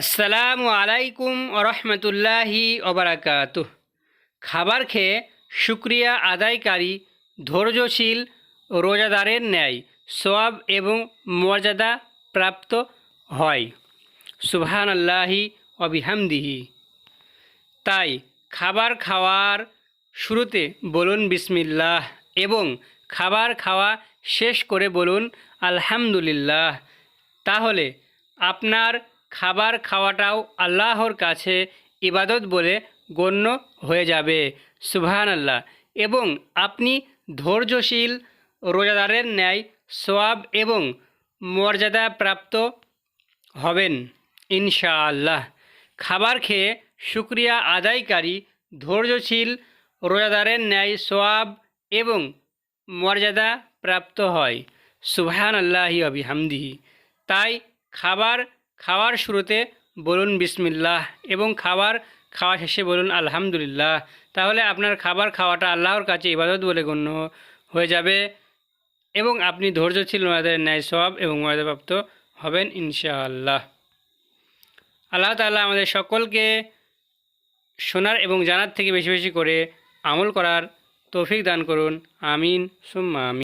আসসালামু আলাইকুম রহমতুল্লাহি ওবরাকাত খাবার খেয়ে শুক্রিয়া আদায়কারী, ধৈর্যশীল রোজাদারের ন্যায় সোয়াব এবং মর্যাদা প্রাপ্ত হয়। সুবহান আল্লাহি অবিহামদিহি তাই খাবার খাওয়ার শুরুতে বলুন বিসমিল্লাহ এবং খাবার খাওয়া শেষ করে বলুন আলহামদুলিল্লাহ। তাহলে আপনার খাবার খাওয়াটাও আল্লাহর কাছে ইবাদত বলে গণ্য হয়ে যাবে। সুবহান আল্লাহ এবং আপনি ধৈর্যশীল, রোজাদারের ন্যায় সোয়াব এবং মর্যাদা প্রাপ্ত হবেন, ইনশাআল্লাহ। খাবার খেয়ে শুক্রিয়া আদায়কারী, ধৈর্যশীল, রোজাদারের ন্যায় সোয়াব এবং মর্যাদা প্রাপ্ত হয়। সুবহান আল্লাহি অবিহামদিহি তাই খাবার খাওয়ার শুরুতে বলুন বিসমিল্লাহ এবং খাবার খাওয়া শেষে বলুন আলহামদুলিল্লাহ। তাহলে আপনার খাবার খাওয়াটা আল্লাহর কাছে ইবাদত বলে গণ্য হয়ে যাবে এবং আপনি ধৈর্যশীল রোজাদারের ন্যায় সব এবং মর্যাদাপ্রাপ্ত হবেন ইনশাআল্লাহ। আল্লাহ তাআলা আমাদের সকলকে শোনার এবং জানার থেকে বেশি বেশি করে আমল করার তৌফিক দান করুন। আমিন। সুম্মা আমিন।